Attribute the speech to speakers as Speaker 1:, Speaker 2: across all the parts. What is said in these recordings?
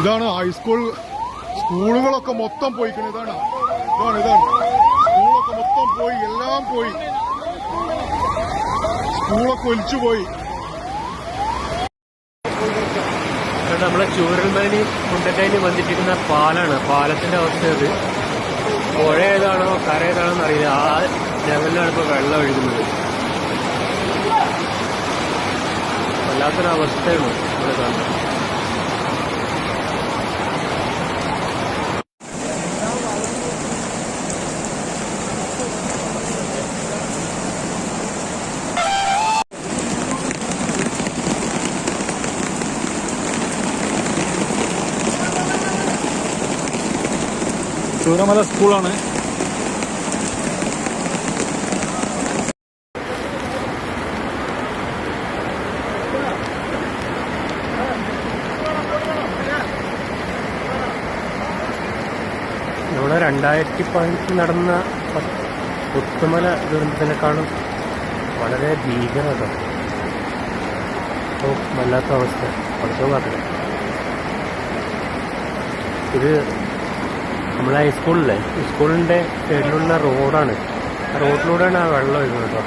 Speaker 1: ഇതാണ് ഹൈസ്കൂൾ സ്കൂളുകളൊക്കെ മൊത്തം പോയി ഇതാണ്. ഇതാണ് ഇതാണ്. സ്കൂളൊക്കെ മൊത്തം പോയി എല്ലാം പോയി. സ്കൂളൊക്കെ ഒലിച്ചു പോയി.
Speaker 2: നമ്മളെ ചൂരൽമലി മുണ്ടക്കൈന് ബന്ധിപ്പിക്കുന്ന പാലാണ്. പാലത്തിന്റെ അവസ്ഥ അത് പുഴ ഏതാണോ കര ഏതാണോ എന്നറിയില്ല ആ ലെവലിലാണ് ഇപ്പോൾ വെള്ളം ഒഴുകുന്നത്. വല്ലാത്തൊരവസ്ഥയാണ് നമ്മുടെ കാണുന്നത്.
Speaker 1: ചൂരമല സ്കൂളാണ്.
Speaker 2: നമ്മുടെ രണ്ടായിരത്തി പതിനെട്ടിൽ നടന്ന പുത്തുമല ദുരന്തത്തിനെക്കാളും വളരെ ഭീകരത. വല്ലാത്ത അവസ്ഥ. പഠിച്ചോ കാത്തില്ല ഇത് നമ്മളെ ഹൈസ്കൂളിലെ സ്കൂളിന്റെ സൈഡിലുള്ള റോഡാണ് റോഡിലൂടെയാണ് ആ വെള്ളം ഒഴുകുന്നത് കേട്ടോ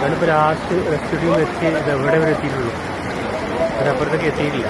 Speaker 2: ഞാനിപ്പോൾ ലാസ്റ്റ് റെസ്റ്റ് വെച്ച് ഇത് എവിടെ വരെ എത്തിയിട്ടുള്ളൂ? അതിനപ്പുറത്തേക്ക് എത്തിയിട്ടില്ല.